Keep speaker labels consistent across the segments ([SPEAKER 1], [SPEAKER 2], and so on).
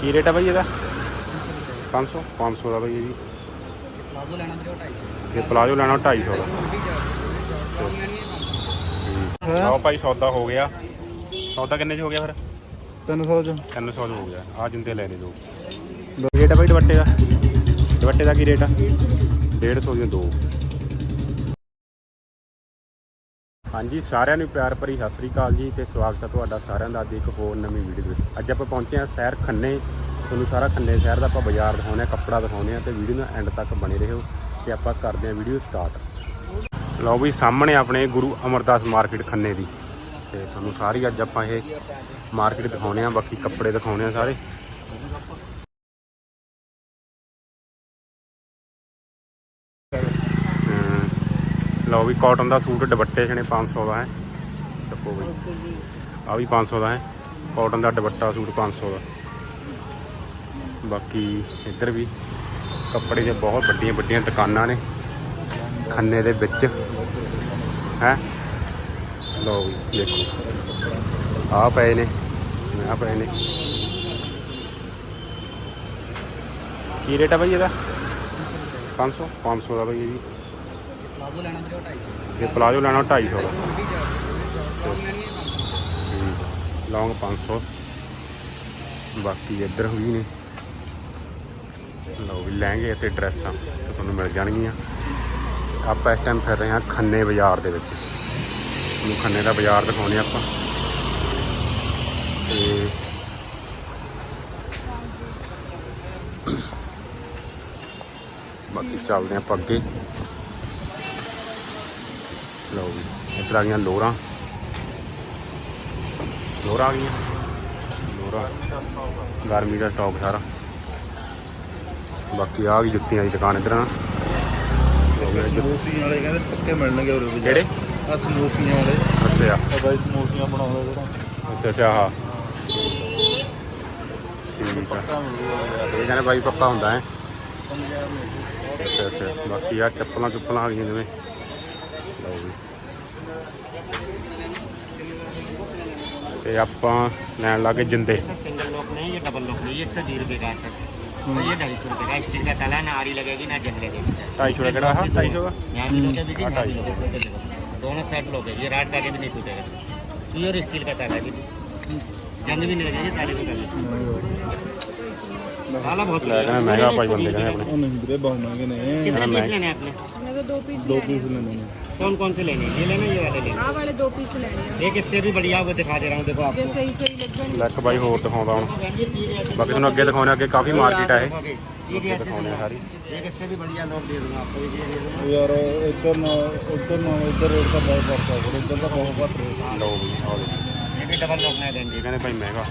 [SPEAKER 1] ਕੀ rate ਹੈ ਬਾਈ ਇਹਦਾ? 500 500 ਦਾ ਬਾਈ ਇਹ ਜੀ।
[SPEAKER 2] ਪਲਾਜ਼ੋ ਲੈਣਾ ਵੀਰੇ 250
[SPEAKER 1] ਤੇ ਪਲਾਜੋ ਲੈਣਾ 250 ਦਾ। ਆਓ ਭਾਈ ਸੌਦਾ ਹੋ ਗਿਆ। ਸੌਦਾ ਕਿੰਨੇ ਚ ਹੋ ਗਿਆ ਫਿਰ?
[SPEAKER 3] 300 ਚ।
[SPEAKER 1] 300 ਚ ਹੋ ਗਿਆ। ਆ ਜਿੰਦੇ ਲੈਣੇ ਦੋ। ਰੇਟ ਹੈ ਬਾਈ ਦੁਪੱਟੇ ਦਾ। ਦੁਪੱਟੇ ਦਾ ਕੀ ਰੇਟ ਆ? 150 ਦੀਆਂ ਦੋ। ਹਾਂਜੀ, ਸਾਰਿਆਂ ਨੂੰ ਪਿਆਰ ਭਰੀ ਸਤਿ ਸ੍ਰੀ ਅਕਾਲ ਜੀ ਤੇ ਸਵਾਗਤ ਹੈ ਤੁਹਾਡਾ ਸਾਰਿਆਂ ਦਾ ਅੱਜ ਇੱਕ ਹੋਰ ਨਵੀਂ ਵੀਡੀਓ ਵਿੱਚ। ਅੱਜ ਆਪਾਂ ਪਹੁੰਚੇ ਹਾਂ ਸ਼ਹਿਰ ਖੰਨੇ। ਤੁਹਾਨੂੰ ਸਾਰਾ ਖੰਨੇ ਸ਼ਹਿਰ ਦਾ ਆਪਾਂ ਬਾਜ਼ਾਰ ਦਿਖਾਉਂਦੇ ਹਾਂ, ਕੱਪੜਾ ਦਿਖਾਉਂਦੇ ਹਾਂ ਤੇ ਵੀਡੀਓ ਨੂੰ ਐਂਡ ਤੱਕ ਬਣੇ ਰਹੋ ਤੇ ਆਪਾਂ ਕਰਦੇ ਹਾਂ ਵੀਡੀਓ ਸਟਾਰਟ ਲਓ ਵੀ, ਸਾਹਮਣੇ ਆਪਣੇ ਗੁਰੂ ਅਮਰਦਾਸ ਮਾਰਕੀਟ ਖੰਨੇ ਦੀ। ਤੇ ਤੁਹਾਨੂੰ ਸਾਰੀ ਅੱਜ ਆਪਾਂ ਇਹ ਮਾਰਕੀਟ ਦਿਖਾਉਂਦੇ ਹਾਂ, ਬਾਕੀ ਕੱਪੜੇ ਦਿਖਾਉਂਦੇ ਹਾਂ ਸਾਰੇ ਹਮ, ਲਓ ਵੀ ਕਾਟਨ ਦਾ ਸੂਟ ਦੁਪੱਟੇ ਛਣੇ 500 ਦਾ ਹੈ। ਚੱਕੋ ਬਈ। ਆ ਵੀ 500 ਦਾ ਹੈ। ਕਾਟਨ ਦਾ ਦੁਪੱਟਾ ਸੂਟ 500 ਦਾ। ਬਾਕੀ ਇੱਧਰ ਵੀ ਕੱਪੜੇ ਦੇ ਬਹੁਤ ਵੱਡੀਆਂ ਵੱਡੀਆਂ ਦੁਕਾਨਾਂ ਨੇ ਖੰਨੇ ਦੇ ਵਿੱਚ। ਹੈ? ਲਓ ਵੀ ਦੇਖੋ ਆ ਪਏ ਨੇ ਆ ਪਏ ਨੇ। ਕੀ ਰੇਟ ਹੈ ਬਾਈ ਇਹਦਾ? 500 500 ਦਾ ਬਾਈ ਇਹ ਜੀ
[SPEAKER 2] ਪਲਾਜ਼ੋ ਲੈਣਾ ਵੀਰੇ 250
[SPEAKER 1] ਤੇ ਪਲਾਜੋ ਲੈਣਾ 250 ਦਾ ਲੌਂਗ 500 ਬਾਕੀ ਇੱਧਰ ਵੀ ਨੇ। ਲਓ ਵੀ ਲਹਿੰਗੇ ਅਤੇ ਡਰੈਸਾਂ ਤੇ ਤੁਹਾਨੂੰ ਮਿਲ ਜਾਣਗੀਆਂ। ਆਪਾਂ ਇਸ ਟਾਈਮ ਫਿਰ ਰਹੇ ਹਾਂ ਖੰਨੇ ਬਾਜ਼ਾਰ ਦੇ ਵਿੱਚ। ਤੁਹਾਨੂੰ ਖੰਨੇ ਦਾ ਬਾਜ਼ਾਰ ਦਿਖਾਉਣੇ ਆਪਾਂ। ਤੇ ਬਾਕੀ ਚੱਲਦੇ ਆਪਾਂ ਅੱਗੇ। ਲਓ ਵੀ ਇੱਧਰ ਆ ਗਈਆਂ ਲੋਰਾਂ। ਲੋਰਾਂ ਆ ਗਈਆਂ। ਲੋਰਾਂ। ਗਰਮੀ ਦਾ ਸਟਾਕ ਸਾਰਾ। ਬਾਕੀ ਆ ਗਈ ਜੁੱਤੀਆਂ ਦੀ ਦੁਕਾਨ ਇੱਧਰ ਨਾ
[SPEAKER 3] ਸਮੋਸੀਆਂ ਵਾਲੇ ਕਹਿੰਦੇ ਪੱਕੇ ਮਿਲਣਗੇ ਉਰੇ ਵੀ
[SPEAKER 1] ਕਿਹੜੇ?
[SPEAKER 3] ਆ ਸਮੋਸੀਆਂ ਵਾਲੇ।
[SPEAKER 1] ਅੱਛਾ।
[SPEAKER 3] ਆ ਬਾਈ ਸਮੋਸੀਆਂ ਬਣਾਉਂਦਾ ਜਿਹੜਾ।
[SPEAKER 1] ਅੱਛਾ ਅੱਛਾ ਹਾਂ ਠੀਕ ਆ। ਇਹ ਬਾਈ ਪੱਕਾ ਹੁੰਦਾ ਹੈ। ਅੱਛਾ ਅੱਛਾ। ਬਾਕੀ ਆ ਚੱਪਲਾਂ ਚੁੱਪਲਾਂ ਆ ਗਈਆਂ ਜਿਵੇਂ ਲਓ ਵੀ ਤੇ ਆਪਾਂ ਲੈਣ ਲੱਗੇ ਜਿੰਦੇ
[SPEAKER 2] सिंगल लॉक नहीं ये डबल लॉक नहीं ये एक सौ बीस रुपये का है सर तो ये ढाई सौ रुपये का स्टील का तला ना आरी लगेगी ना जंग लगेगी सर
[SPEAKER 1] 250 ਦਾ ਕਿਹੜਾ ਆ 250 ਦਾ
[SPEAKER 2] यहाँ भी लोगे भी
[SPEAKER 1] हाँ,
[SPEAKER 2] यहाँ भी लोगे देखो, देखो। दोनों साइड लोगे ये रात डाके भी नहीं टूटेगा सर प्योर स्टील का ताला है जी जंग भी नहीं लगेगी ताले को ताला ताला बहुत
[SPEAKER 1] ਲੈ ਕਹਿੰਦੇ ਮਹਿੰਗਾ ਭਾਈ ਬੰਦੇ ਕਹਿੰਦੇ ਆਪਣੇ
[SPEAKER 3] ਉਹ ਨਹੀਂ ਵੀਰੇ ਬਹੁਤ ਮਹਿੰਗੇ ਨੇ
[SPEAKER 2] कितने
[SPEAKER 1] मैं-
[SPEAKER 2] पीस लेने हैं आपने
[SPEAKER 4] मेरे को दो पीस
[SPEAKER 3] ਦੋ
[SPEAKER 4] लेने
[SPEAKER 3] ਪੀਸ ਲੈਣੇ ਨੇ
[SPEAKER 2] कौन कौन से लेने हैं? ये लेने हैं, ये वाले लेने
[SPEAKER 4] हाँ वाले दो पीस लेने हैं
[SPEAKER 2] हैं? एक इससे भी बढ़िया वो दिखा दे रहा हूँ देखो
[SPEAKER 4] ये
[SPEAKER 2] आपको
[SPEAKER 4] सही सही लग जाएंगे
[SPEAKER 1] ਲੈਕ ਬਾਈ ਹੋਰ ਦਿਖਾਉਂਦਾ ਹੁਣ
[SPEAKER 2] ये चीज़ ऐसे-
[SPEAKER 1] ਬਾਕੀ ਤੁਹਾਨੂੰ ਅੱਗੇ ਦਿਖਾਉਣੇ ਅੱਗੇ ਕਾਫੀ ਮਾਰਕੀਟ ਹੈ ਇਹ
[SPEAKER 2] ये
[SPEAKER 1] ਅੱਗੇ
[SPEAKER 2] कैसे
[SPEAKER 1] ਦਿਖਾਉਣੇ ਆ ਸਾਰੀ
[SPEAKER 2] एक इससे भी बढ़िया लोग दे दूंगा आपको ये दे दूंगा
[SPEAKER 3] ਉਹ ਯਾਰ ਇੱਧਰ ਨਾ ਉੱਧਰ ਨਾ ਇੱਧਰ ਰੇਟ ਤਾਂ ਬਹੁਤ ਫਰਕ ਆ ਫਿਰ ਇੱਧਰ ਤਾਂ ਬਹੁਤ ਘੱਟ ਰੇਟ
[SPEAKER 1] ਲਓ ਵੀ ਆਹ ਦੇਖੋ।
[SPEAKER 2] ये भी डबल लॉक में देंगे
[SPEAKER 1] ਇਹ ਕਹਿੰਦੇ ਭਾਈ ਮਹਿੰਗਾ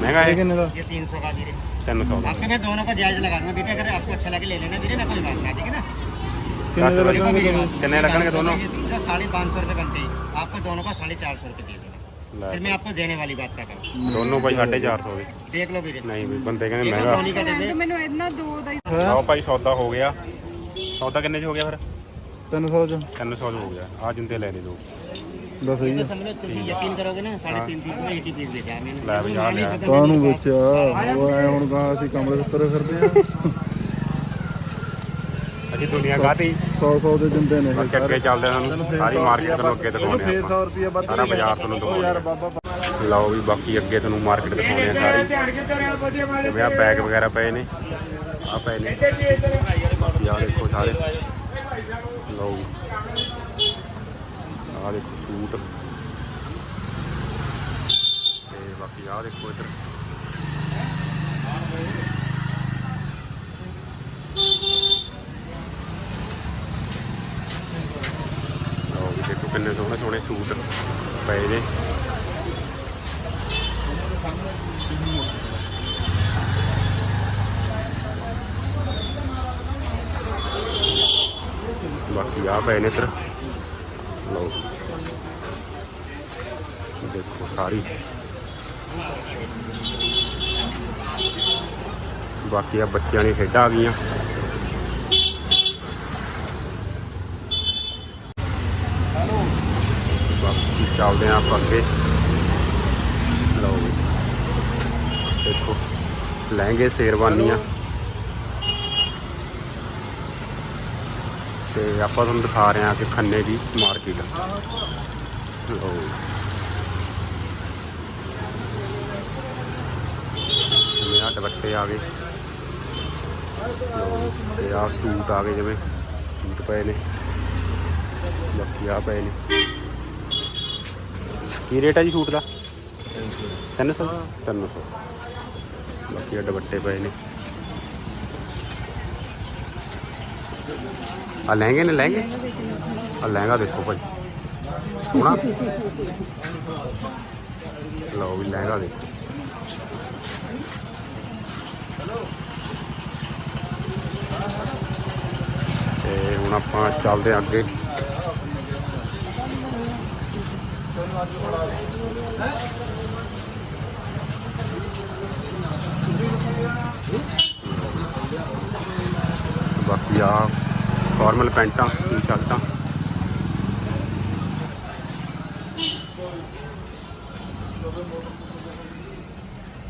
[SPEAKER 1] ਮਹਿੰਗਾ
[SPEAKER 3] ਇਹ
[SPEAKER 1] ਹੈ
[SPEAKER 3] ਕਿੰਨੇ ਦਾ
[SPEAKER 2] ये तीन सौ का ਵੀਰੇ
[SPEAKER 1] 300 ਦਾ
[SPEAKER 2] आपके मैं दोनों का जायज लगा दूंगा बेटे अगर आपको अच्छा लगे ले लेना ਵੀਰੇ ना कोई बात नहीं ठीक है ना
[SPEAKER 3] ਕਿੰਨੇ ਦੇ
[SPEAKER 1] दस
[SPEAKER 3] ਲੱਗਣਗੇ
[SPEAKER 2] मेरी
[SPEAKER 3] ਦੋਨੋਂ
[SPEAKER 2] बात।
[SPEAKER 1] कितने
[SPEAKER 2] ये
[SPEAKER 1] लगेंगे
[SPEAKER 2] ढाई सौ
[SPEAKER 1] दोनों?
[SPEAKER 2] का ये तीन सौ साढ़े पाँच सौ रुपये बनते हैं आपको दोनों का साढ़े चार सौ रुपये दे देना
[SPEAKER 1] ਲੈ
[SPEAKER 2] फिर मैं आपको देने वाली बात कर रहा हूँ
[SPEAKER 1] ਦੋਨੋਂ ਭਾਈ 450 ਦੇ
[SPEAKER 2] देख लो ਵੀਰੇ
[SPEAKER 1] ਨਹੀਂ ਵੀ ਬੰਦੇ ਕਹਿੰਦੇ
[SPEAKER 2] ये
[SPEAKER 1] ਮਹਿੰਗਾ
[SPEAKER 2] कंपनी का दे
[SPEAKER 4] तो मैंने इतना दो दा
[SPEAKER 1] ਆਓ ਭਾਈ ਸੌਦਾ ਹੋ ਗਿਆ ਸੌਦਾ ਕਿੰਨੇ ਚ ਹੋ ਗਿਆ ਫਿਰ
[SPEAKER 3] 300 ਚ
[SPEAKER 1] 300 ਚ ਹੋ ਗਿਆ ਆ ਜਿੰਦੇ ਲੈ ਲੈ ਦੋ
[SPEAKER 3] ਬਸ ਸਹੀ
[SPEAKER 2] तो समझो तुम यकीन करोगे ना साढ़े तीन तीन में एक ही पीस बेचा है मैंने
[SPEAKER 1] ਲੈ ਵੀ ਆ
[SPEAKER 2] नहीं
[SPEAKER 1] ਲਿਆ
[SPEAKER 2] पता
[SPEAKER 3] ਕਾਹਨੂੰ
[SPEAKER 2] मैंने
[SPEAKER 3] ਵੇਚਿਆ ਉਹ ਐ ਹੁਣ ਕਹਾ ਅਸੀਂ ਕਮਰੇ ਦੇ ਉੱਤੇ ਫਿਰਦੇ ਆ
[SPEAKER 1] ਅਸੀਂ ਦੁਨੀਆ ਗਾਤੀ
[SPEAKER 3] 100 100 ਦੇ ਦਿੰਦੇ ਨੇ
[SPEAKER 1] ਬਾਕੀ ਅੱਗੇ ਚੱਲਦੇ ਆ ਤੁਹਾਨੂੰ ਸਾਰੀ ਮਾਰਕੀਟ ਤੁਹਾਨੂੰ ਅੱਗੇ ਦਿਖਾਉਣੇ
[SPEAKER 3] ਫੇਰ 100
[SPEAKER 1] ਆਪਾਂ
[SPEAKER 3] ਰੁਪਏ ਵੱਧ
[SPEAKER 1] ਸਾਰਾ ਬਾਜ਼ਾਰ ਤੁਹਾਨੂੰ
[SPEAKER 3] ਯਾਰ
[SPEAKER 1] ਦਿਖਾਉਣੇ ਲਓ ਵੀ ਬਾਕੀ ਅੱਗੇ ਤੁਹਾਨੂੰ ਮਾਰਕੀਟ ਦਿਖਾਉਣੇ ਆ ਸਾਰੀ। ਜਿਵੇਂ ਆ ਬੈਗ ਵਗੈਰਾ ਪਏ ਨੇ। ਆ ਪਏ ਨੇ। ਬਾਕੀ ਆ ਦੇਖੋ ਸਾਰੇ। ਲਓ। ਆ ਦੇਖੋ ਸੂਟ। ਤੇ ਬਾਕੀ ਆ ਦੇਖੋ ਇੱਧਰ ਲਓ ਵੀ ਦੇਖੋ ਕਿੰਨੇ ਸੋਹਣੇ ਸੋਹਣੇ ਸੂਟ ਪਏ ਨੇ ਬਾਕੀ ਆ ਪਏ ਨੇ ਇੱਧਰ। ਲਓ। ਦੇਖੋ ਸਾਰੀ। ਬਾਕੀ ਆ ਬੱਚਿਆਂ ਦੀ ਖੇਡਾਂ ਆ ਗਈਆਂ। ਬਾਕੀ ਚੱਲਦੇ ਆ ਆਪਾਂ ਅੱਗੇ। ਲਓ ਜੀ। ਦੇਖੋ, ਲਹਿੰਗੇ ਸ਼ੇਰਵਾਨੀਆਂ। ਤੇ ਆਪਾਂ ਤੁਹਾਨੂੰ ਦਿਖਾ ਰਹੇ ਹਾਂ ਕਿ ਖੰਨੇ ਦੀ ਮਾਰਕੀਟ। ਲਓ ਜਿਵੇਂ ਆਹ ਦੁਪੱਟੇ ਆ ਗਏ। ਤੇ ਆ ਸੂਟ ਆ ਗਏ ਜਿਵੇਂ ਸੂਟ ਪਏ ਨੇ। ਬਾਕੀ ਆ ਪਏ ਨੇ। ਕੀ ਰੇਟ ਹੈ ਜੀ ਸੂਟ ਦਾ? 300 300 ਬਾਕੀ ਆ ਦੁਪੱਟੇ ਪਏ ਨੇ। ਆ ਲਹਿੰਗੇ ਨੇ ਲਹਿੰਗੇ? ਆ ਲਹਿੰਗਾ ਦੇਖੋ ਭਾਈ। ਸੋਹਣਾ। ਲਓ ਵੀ ਲਹਿੰਗਾ ਦੇਖੋ। ਤੇ ਹੁਣ ਆਪਾਂ ਚੱਲਦੇ ਅੱਗੇ। ਬਾਕੀ ਆ ਫਾਰਮਲ ਪੈਂਟਾਂ, ਟੀ-ਸ਼ਰਟਾਂ।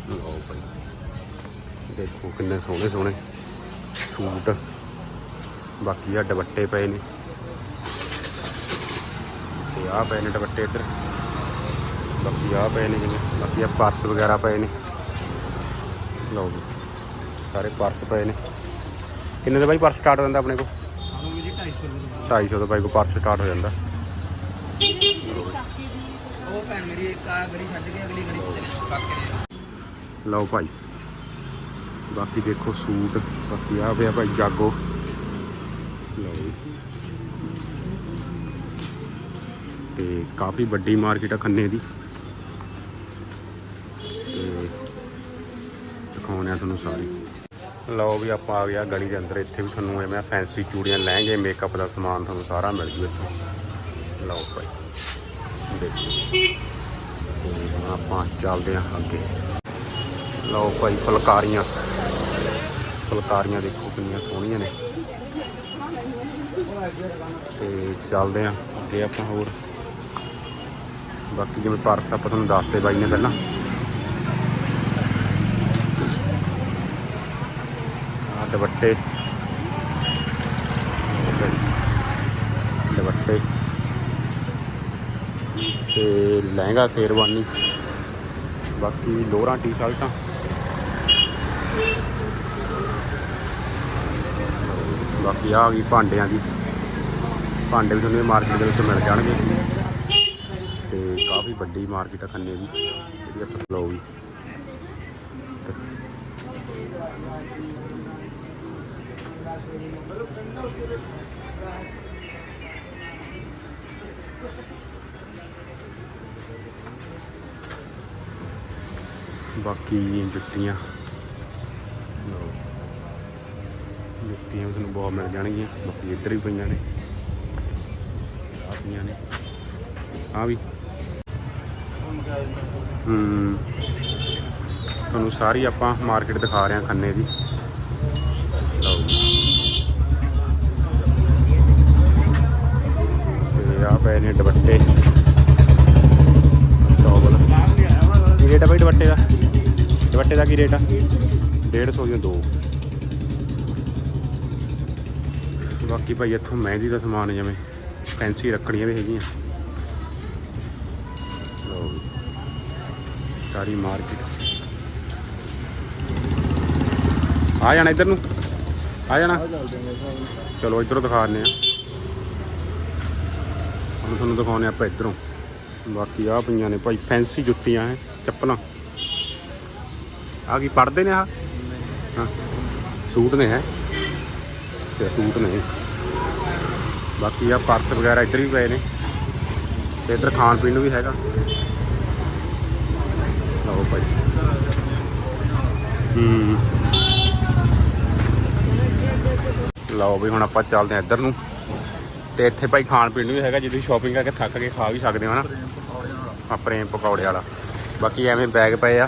[SPEAKER 1] ਲਓ ਭਾਈ, ਦੇਖੋ ਕਿੰਨੇ ਸੋਹਣੇ ਸੋਹਣੇ ਸੂਟ। ਬਾਕੀ ਆ ਦੁਪੱਟੇ ਪਏ ਨੇ। ਤੇ ਆ ਪਏ ਨੇ ਦੁਪੱਟੇ ਇੱਧਰ। ਬਾਕੀ ਆ ਪਏ ਨੇ ਜਿਵੇਂ, ਬਾਕੀ ਆ ਪਰਸ ਵਗੈਰਾ ਪਏ ਨੇ। ਲਓ ਜੀ, ਸਾਰੇ ਪਰਸ ਪਏ ਨੇ। ਕਿੰਨੇ ਦਾ ਬਾਈ ਪਰਸ ਸਟਾਰਟ ਹੋ ਜਾਂਦਾ ਆਪਣੇ ਕੋਲ? 250 ਦਾ ਬਾਈ ਕੋ ਪਰਸ ਸਟਾਰਟ ਹੋ ਜਾਂਦਾ।
[SPEAKER 5] ਉਹ ਭੈਣ ਮੇਰੀ ਇੱਕ ਆ ਗਲੀ ਛੱਡ ਕੇ ਅਗਲੀ ਗਲੀ ਚ ਚਲੇ ਕਾਕੇ
[SPEAKER 1] ਲਓ ਭਾਈ, ਬਾਕੀ ਦੇਖੋ ਸੂਟ, ਬਾਕੀ ਆ ਪਿਆ ਭਾਈ ਜਾਗੋ। ਲਓ ਜੀ। ਤੇ ਕਾਫੀ ਵੱਡੀ ਮਾਰਕੀਟ ਆ ਖੰਨੇ ਦੀ। ਦਿਖਾਉਣੇ ਆ ਤੁਹਾਨੂੰ ਸਾਰੀ। ਲਓ ਵੀ ਆਪਾਂ ਆ ਗਿਆ ਗਲੀ ਦੇ ਅੰਦਰ, ਇੱਥੇ ਵੀ ਤੁਹਾਨੂੰ ਐਵੇਂ ਫੈਂਸੀ ਚੂੜੀਆਂ ਲਹਿੰਗੇ ਮੇਕਅਪ ਦਾ ਸਮਾਨ ਤੁਹਾਨੂੰ ਸਾਰਾ ਮਿਲ ਜੂ ਇੱਥੋਂ। ਲਓ ਭਾਈ, ਦੇਖੋ। ਆਪਾਂ ਚੱਲਦੇ ਹਾਂ ਅੱਗੇ। ਲਓ ਭਾਈ, ਫੁਲਕਾਰੀਆਂ। ਫੁਲਕਾਰੀਆਂ ਦੇਖੋ ਕਿੰਨੀਆਂ ਸੋਹਣੀਆਂ ਨੇ। ਤੇ ਚੱਲਦੇ ਆਂ ਅੱਗੇ ਆਪਾਂ ਹੋਰ। ਬਾਕੀ ਜਿਵੇਂ ਪਰਸ ਆਪਾਂ ਤੁਹਾਨੂੰ ਦੱਸਦੇ ਬਾਈ ਨੇ ਪਹਿਲਾਂ। ਦੁਪੱਟੇ। ਦੁਪੱਟੇ। ਤੇ ਲਹਿੰਗਾ ਸ਼ੇਰਵਾਨੀ। ਬਾਕੀ ਲੋਰਾਂ, ਟੀ-ਸ਼ਰਟਾਂ। ਬਾਕੀ ਆ ਗਈ ਭਾਂਡਿਆਂ ਦੀ। ਭਾਂਡੇ ਵੀ ਤੁਹਾਨੂੰ ਮਾਰਕੀਟ ਦੇ ਵਿੱਚ ਮਿਲ ਜਾਣਗੇ। ਤੇ ਕਾਫੀ ਵੱਡੀ ਮਾਰਕੀਟ ਆ ਖੰਨੇ ਦੀ। ਜਿਹੜੀ ਇੱਥੇ ਲਓ ਵੀ। ਬਾਕੀ ਜੁੱਤੀਆਂ। ਜੁੱਤੀਆਂ ਵੀ ਤੁਹਾਨੂੰ ਬਹੁਤ ਮਿਲ ਜਾਣਗੀਆਂ। ਬਾਕੀ ਇੱਧਰ ਵੀ ਪਈਆਂ ਨੇ। ਆਹ ਪਈਆਂ ਨੇ। ਆ ਵੀ। ਹੂੰ। ਤੁਹਾਨੂੰ ਸਾਰੀ ਆਪਾਂ ਮਾਰਕੀਟ ਦਿਖਾ ਰਹੇ ਹਾਂ ਖੰਨੇ ਦੀ। ਲਓ। ਆ ਪਏ ਨੇ ਦੁਪੱਟੇ। ਟੋਵਲ ਕੀ ਰੇਟ ਆ ਬਈ ਦੁਪੱਟੇ ਦਾ? ਦੁਪੱਟੇ ਦਾ ਕੀ ਰੇਟ ਆ? 150 ਦੀਆਂ ਦੋ। ਬਾਕੀ ਭਾਈ ਇੱਥੋਂ ਮਹਿੰਦੀ ਦਾ ਸਮਾਨ ਜਿਵੇਂ ਫੈਂਸੀ ਰੱਖੜੀਆਂ ਵੀ ਹੈਗੀਆਂ। ਵੀ। ਸਾਰੀ ਮਾਰਕੀਟ। ਆ ਜਾਣਾ ਇੱਧਰ ਨੂੰ? ਆ ਜਾਣਾ? ਚਲੋ ਇੱਧਰੋਂ ਦਿਖਾ ਦਿੰਦੇ ਆ। ਹੁਣ ਤੁਹਾਨੂੰ ਦਿਖਾਉਂਦੇ ਆਪਾਂ ਇੱਧਰੋਂ। ਬਾਕੀ ਆ ਪਈਆਂ ਨੇ ਭਾਈ ਫੈਂਸੀ ਜੁੱਤੀਆਂ ਹੈ ਚੱਪਲਾਂ। ਆ ਕੀ ਪੜਦੇ ਨੇ ਆ ਹਾਂ, ਸੂਟ ਨੇ ਹੈ। ਤੇ ਸੂਟ ਨੇ ਬਾਕੀ ਆ ਪਰਸ ਵਗੈਰਾ ਇੱਧਰ ਵੀ ਪਏ ਨੇ। ਤੇ ਇੱਧਰ ਖਾਣ ਪੀਣ ਨੂੰ ਵੀ ਹੈਗਾ। ਲਓ ਭਾਈ। ਹੂੰ। ਲਓ ਵੀ ਹੁਣ ਆਪਾਂ ਚੱਲਦੇ ਹਾਂ ਇੱਧਰ ਨੂੰ। ਤੇ ਇੱਥੇ ਭਾਈ ਖਾਣ ਪੀਣ ਨੂੰ ਵੀ ਹੈਗਾ ਜੇ ਤੁਸੀਂ ਸ਼ਾਪਿੰਗ ਕਰਕੇ ਥੱਕ ਕੇ ਖਾ ਵੀ ਸਕਦੇ ਹੋ ਨਾ। ਆ ਪ੍ਰੇਮ ਪਕੌੜੇ ਵਾਲਾ। ਬਾਕੀ ਐਵੇਂ ਬੈਗ ਪਏ ਆ।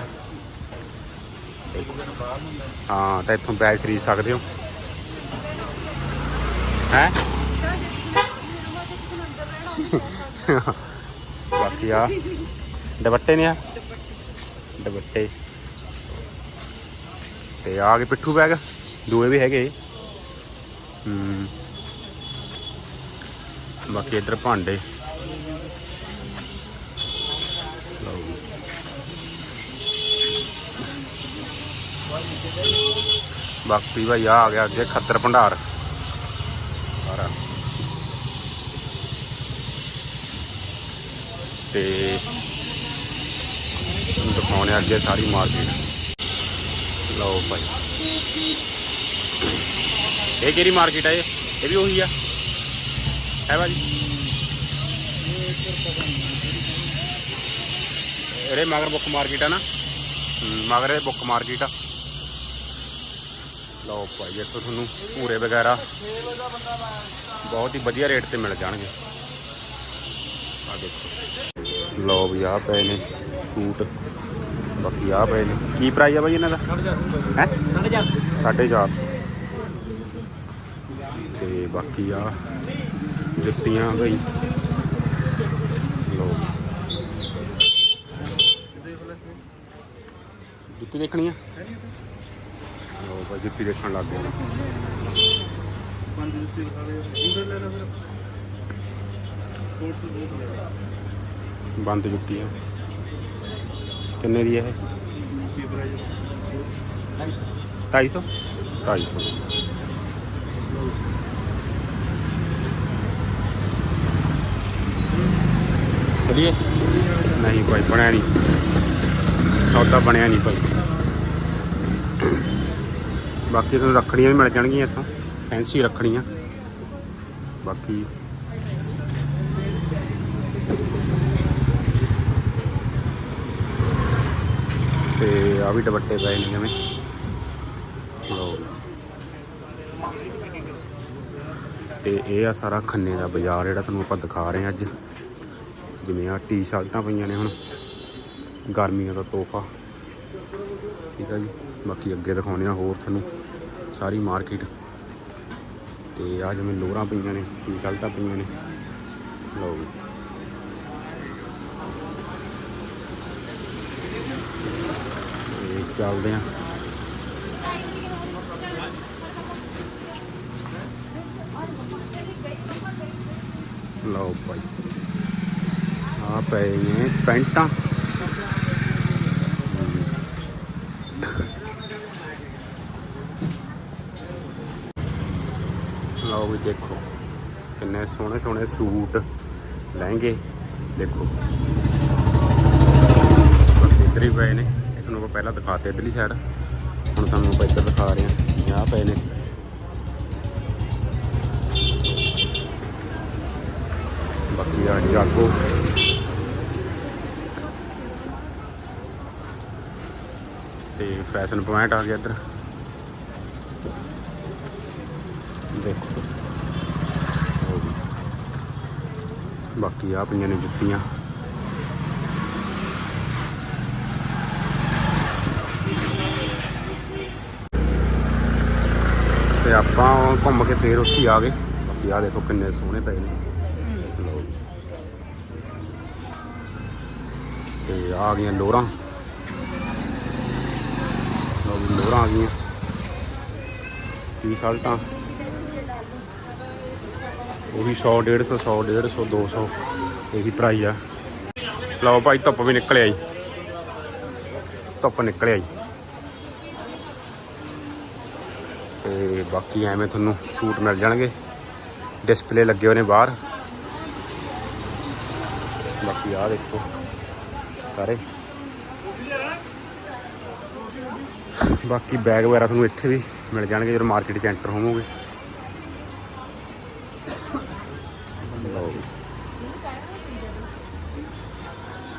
[SPEAKER 1] ਹਾਂ, ਤਾਂ ਇੱਥੋਂ ਬੈਗ ਖਰੀਦ ਸਕਦੇ ਹੋ। ਹੈ? ਬਾਕੀ ਆ। ਦੁਪੱਟੇ ਨੇ ਆ? ਦੁਪੱਟੇ। ਤੇ ਆ ਗਏ ਪਿੱਠੂ ਬੈਗ ਦੂਏ ਵੀ ਹੈਗੇ। ਹੂੰ। ਬਾਕੀ ਇੱਧਰ ਭਾਂਡੇ। ਬਾਕੀ ਭਾਈ ਆ ਆ ਗਿਆ ਅੱਗੇ ਖੱਤਰ ਭੰਡਾਰ। ਸਾਰਾ। ਤੇ ਦਿਖਾਉਣੇ ਅੱਗੇ ਸਾਰੀ ਮਾਰਕੀਟ। ਲਓ ਭਾਈ। ਇਹ ਕਿਹੜੀ ਮਾਰਕੀਟ ਹੈ ਇਹ? ਇਹ ਵੀ ਉਹੀ ਆ। ਹੈ ਭਾਜੀ? ਇਹਦੇ ਮਗਰ ਬੁੱਕ ਮਾਰਕੀਟ ਆ ਨਾ। ਮਗਰ ਇਹ ਬੁੱਕ ਮਾਰਕੀਟ ਆ। ਲਓ ਭਾਈ ਇੱਥੋਂ ਤੁਹਾਨੂੰ ਭੂਰੇ ਵਗੈਰਾ। ਬਹੁਤ ਹੀ ਵਧੀਆ ਰੇਟ ਤੇ ਮਿਲ ਜਾਣਗੇ। ਆ ਦੇਖੋ। ਲਓ ਵੀ ਆ ਪਏ ਨੇ ਸੂਟ। ਬਾਕੀ ਆ ਪਏ ਨੇ। ਕੀ ਪ੍ਰਾਈਸ ਆ ਬਾਈ ਇਹਨਾਂ ਦਾ? ਹੈ? 4.5 ਤੇ ਬਾਕੀ ਆ ਜੁੱਤੀਆਂ ਬਈ। ਲਓ। ਜੁੱਤੀ ਦੇਖਣੀ ਆ? ਲਓ ਭਾਈ ਜੁੱਤੀ ਦੇਖਣ ਲੱਗ ਗਏ
[SPEAKER 3] ਪੰਜ ਜੁੱਤੀ ਦਿਖਾ ਦੇ ਉਹਦੇ ਲੈ ਲੈ ਫਿਰ। ਕੋਟ ਤੋਂ ਬਹੁਤ ਲੈ ਲੈ
[SPEAKER 1] ਬੰਦ ਜੁੱਤੀ ਆ। ਕਿੰਨੇ ਦੀ ਹੈ ਇਹ?
[SPEAKER 3] ਕੀ ਪ੍ਰਾਈਸ
[SPEAKER 1] 250 250 ਚਲਿਏ ਨਹੀਂ ਭਾਈ, ਬਣਿਆ ਨਹੀਂ। ਸੌਦਾ ਬਣਿਆ ਨਹੀਂ ਭਾਈ। ਬਾਕੀ ਤੁਹਾਨੂੰ ਰੱਖੜੀਆਂ ਵੀ ਮਿਲ ਜਾਣਗੀਆਂ ਇੱਥੋਂ। ਫੈਂਸੀ ਰੱਖੜੀਆਂ। ਬਾਕੀ ਤੇ ਆ ਵੀ ਦੁਪੱਟੇ ਪਏ ਨੇ ਜਿਵੇਂ ਲਓ। ਤੇ ਇਹ ਆ ਸਾਰਾ ਖੰਨੇ ਦਾ ਬਾਜ਼ਾਰ ਜਿਹੜਾ ਤੁਹਾਨੂੰ ਆਪਾਂ ਦਿਖਾ ਰਹੇ ਹਾਂ ਅੱਜ। ਜਿਵੇਂ ਆ ਟੀ-ਸ਼ਰਟਾਂ ਪਈਆਂ ਨੇ ਹੁਣ। ਗਰਮੀਆਂ ਦਾ ਤੋਹਫਾ। ਠੀਕ ਆ ਜੀ। ਬਾਕੀ ਅੱਗੇ ਦਿਖਾਉਂਦੇ ਆ ਹੋਰ ਤੁਹਾਨੂੰ ਸਾਰੀ ਮਾਰਕੀਟ। ਤੇ ਆ ਜਿਵੇਂ ਲੋਰਾਂ ਪਈਆਂ ਨੇ ਟੀ-ਸ਼ਰਟਾਂ ਪਈਆਂ ਨੇ। ਲਓ ਜੀ। ਤੇ ਚੱਲਦੇ ਆ ਲਓ ਭਾਈ ਆ ਪਏ ਨੇ ਪੈਂਟਾਂ। ਲਓ ਵੀ ਦੇਖੋ, ਕਿੰਨੇ ਸੋਹਣੇ ਸੋਹਣੇ ਸੂਟ ਲਹਿੰਗੇ, ਦੇਖੋ। ਬਸ ਇੱਧਰ ਹੀ ਪਏ ਨੇ ਇਹ ਤੁਹਾਨੂੰ ਪਹਿਲਾਂ ਦਿਖਾਤੇ ਇੱਧਰਲੀ ਸਾਈਡ ਹੁਣ ਤੁਹਾਨੂੰ ਆਪਾਂ ਇੱਧਰ ਦਿਖਾ ਰਹੇ ਹਾਂ ਆਹ ਪਏ ਨੇ। ਬਾਕੀ ਆ ਜਾਗੋ। ਤੇ ਫੈਸ਼ਨ ਪੁਆਇੰਟ ਆ ਗਿਆ ਇੱਧਰ। ਦੇਖੋ। ਬਾਕੀ ਆ ਪਈਆਂ ਨੇ ਜੁੱਤੀਆਂ। ਤੇ ਆਪਾਂ ਘੁੰਮ ਕੇ ਫੇਰ ਉੱਥੇ ਆ ਗਏ। ਬਾਕੀ ਆ ਦੇਖੋ ਕਿੰਨੇ ਸੋਹਣੇ ਪਏ ਨੇ। ਤੇ ਆ ਗਈਆਂ ਲੋਰਾਂ। ਲੋਰਾਂ ਆ ਗਈਆਂ। ਟੀ ਸ਼ਰਟਾਂ ਉਹੀ 100 150 100 150 200 ਇਹੀ ਪ੍ਰਾਈਸ ਆ। ਲਓ ਭਾਈ, ਧੁੱਪ ਵੀ ਨਿਕਲ ਆਈ। ਧੁੱਪ ਨਿਕਲ ਆਈ। ਤੇ ਬਾਕੀ ਐਵੇਂ ਤੁਹਾਨੂੰ ਸੂਟ ਮਿਲ ਜਾਣਗੇ। ਡਿਸਪਲੇ ਲੱਗੇ ਹੋਏ ਨੇ ਬਾਹਰ। ਬਾਕੀ ਆ ਦੇਖੋ। ਸਾਰੇ। ਬਾਕੀ ਬੈਗ ਵਗੈਰਾ ਤੁਹਾਨੂੰ ਇੱਥੇ ਵੀ ਮਿਲ ਜਾਣਗੇ ਜਦੋਂ ਮਾਰਕੀਟ 'ਚ ਐਂਟਰ ਹੋਵੋਗੇ। ਲਓ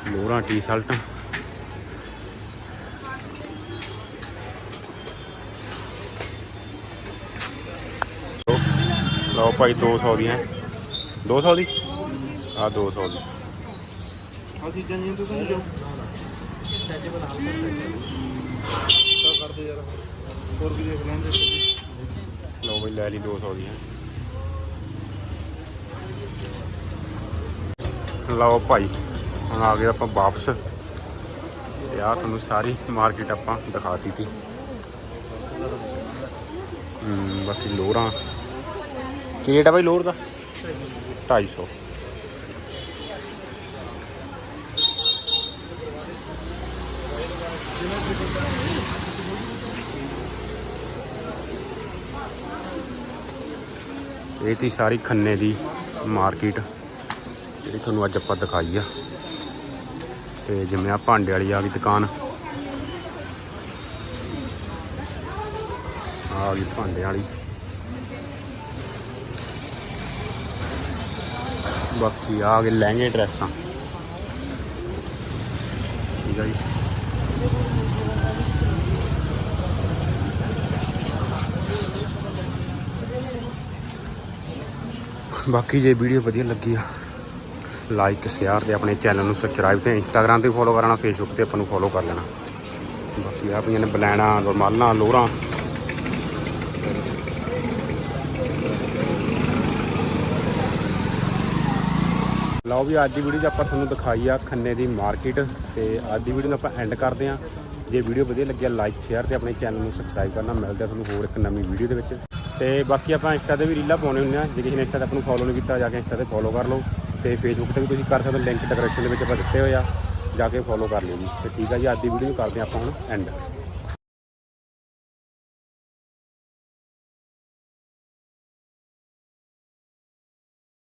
[SPEAKER 1] ਲੋਰਾਂ ਟੀ-ਸ਼ਰਟਾਂ। ਲਓ ਭਾਈ 200 ਦੀਆਂ। 200 ਦੀ? ਆ 200 ਦੀ।
[SPEAKER 3] ਆ ਚੀਜ਼ਾਂ ਜੀਆਂ ਤੁਸੀਂ ਜਾਓ ਤਾਂ ਕਰਦੇ ਯਾਰ। ਹੋਰ ਵੀ ਦੇਖ ਲੈਂਦੇ
[SPEAKER 1] ਲਓ ਬਈ, ਲੈ ਲਈ 200 ਦੀਆਂ। ਲਓ ਭਾਈ, ਹੁਣ ਆ ਗਏ ਆਪਾਂ ਵਾਪਸ। ਤੇ ਆ ਤੁਹਾਨੂੰ ਸਾਰੀ ਮਾਰਕੀਟ ਆਪਾਂ ਦਿਖਾਤੀ ਤੀ। ਹੂੰ, ਬਾਕੀ ਲੋਰਾਂ। ਕੀ ਰੇਟ ਆ ਭਾਈ ਲੋਰ ਦਾ? 250 ਇਹ ਤੀ ਸਾਰੀ ਖੰਨੇ ਦੀ ਮਾਰਕੀਟ, ਜਿਹੜੀ ਤੁਹਾਨੂੰ ਅੱਜ ਆਪਾਂ ਦਿਖਾਈ ਆ। ਤੇ ਜਿਵੇਂ ਆ ਭਾਂਡੇ ਵਾਲੀ ਆ ਗਈ ਦੁਕਾਨ। ਆ ਗਈ ਭਾਂਡੇ ਵਾਲੀ। ਬਾਕੀ ਆ ਗਏ ਲਹਿੰਗੇ ਡਰੈਸਾਂ। ਠੀਕ ਆ ਜੀ। ਬਾਕੀ ਜੇ ਵੀਡੀਓ ਵਧੀਆ ਲੱਗੀ ਆ ਲਾਈਕ ਸ਼ੇਅਰ ਤੇ ਆਪਣੇ ਚੈਨਲ ਨੂੰ ਸਬਸਕ੍ਰਾਈਬ ਤੇ ਇੰਸਟਾਗ੍ਰam ਤੇ ਫੋਲੋ ਕਰਨਾ ਫੇਸਬੁੱਕ ਤੇ ਆਪਾਂ ਨੂੰ ਫੋਲੋ ਕਰ ਲੈਣਾ। ਬਾਕੀ ਆ ਪਈਆਂ ਨੇ ਬਲੈਣਾ, ਰੁਮਾਲਾਂ, ਲੋਰਾਂ। ਲਓ ਵੀ ਅੱਜ ਦੀ ਵੀਡੀਓ 'ਚ ਆਪਾਂ ਤੁਹਾਨੂੰ ਦਿਖਾਈ ਆ ਖੰਨੇ ਦੀ ਮਾਰਕੀਟ ਤੇ ਅੱਜ ਦੀ ਵੀਡੀਓ ਨੂੰ ਆਪਾਂ ਐਂਡ ਕਰਦੇ ਆ। ਜੇ ਵੀਡੀਓ ਵਧੀਆ ਲੱਗਿਆ ਲਾਈਕ ਸ਼ੇਅਰ ਤੇ ਆਪਣੇ ਚੈਨਲ ਨੂੰ ਸਬਸਕ੍ਰਾਈਬ ਕਰਨਾ। ਮਿਲਦੇ ਆ ਤੁਹਾਨੂੰ ਹੋਰ ਇੱਕ ਨਵੀਂ ਵੀਡੀਓ ਦੇ ਵਿੱਚ। ਤੇ ਬਾਕੀ ਆਪਾਂ ਇੰਸਟਾ ਤੇ ਵੀ ਰੀਲਾਂ ਪਾਉਣੇ ਹੁੰਦੇ ਆ। ਜੇ ਕਿਸੇ ਨੇ ਇੰਸਟਾ ਤੇ ਆਪਾਂ ਨੂੰ ਫੋਲੋ ਨਹੀਂ ਕੀਤਾ, ਜਾ ਕੇ ਇੰਸਟਾ ਤੇ ਫੋਲੋ ਕਰ ਲਓ। ਤੇ ਫੇਸਬੁੱਕ ਤੇ ਵੀ ਤੁਸੀਂ ਕਰ ਸਕਦੇ ਹੋ ਲਿੰਕ ਡਿਸਕ੍ਰਿਪਸ਼ਨ ਦੇ ਵਿੱਚ ਆਪਾਂ ਦਿੱਤੇ ਹੋਏ ਆ। ਜਾ ਕੇ ਫੋਲੋ ਕਰ ਲਿਓ ਜੀ। ਤੇ ਠੀਕ ਆ ਜੀ, ਅੱਜ ਦੀ ਵੀਡੀਓ ਨੂੰ ਕਰਦੇ ਆ ਆਪਾਂ ਹੁਣ ਐਂਡ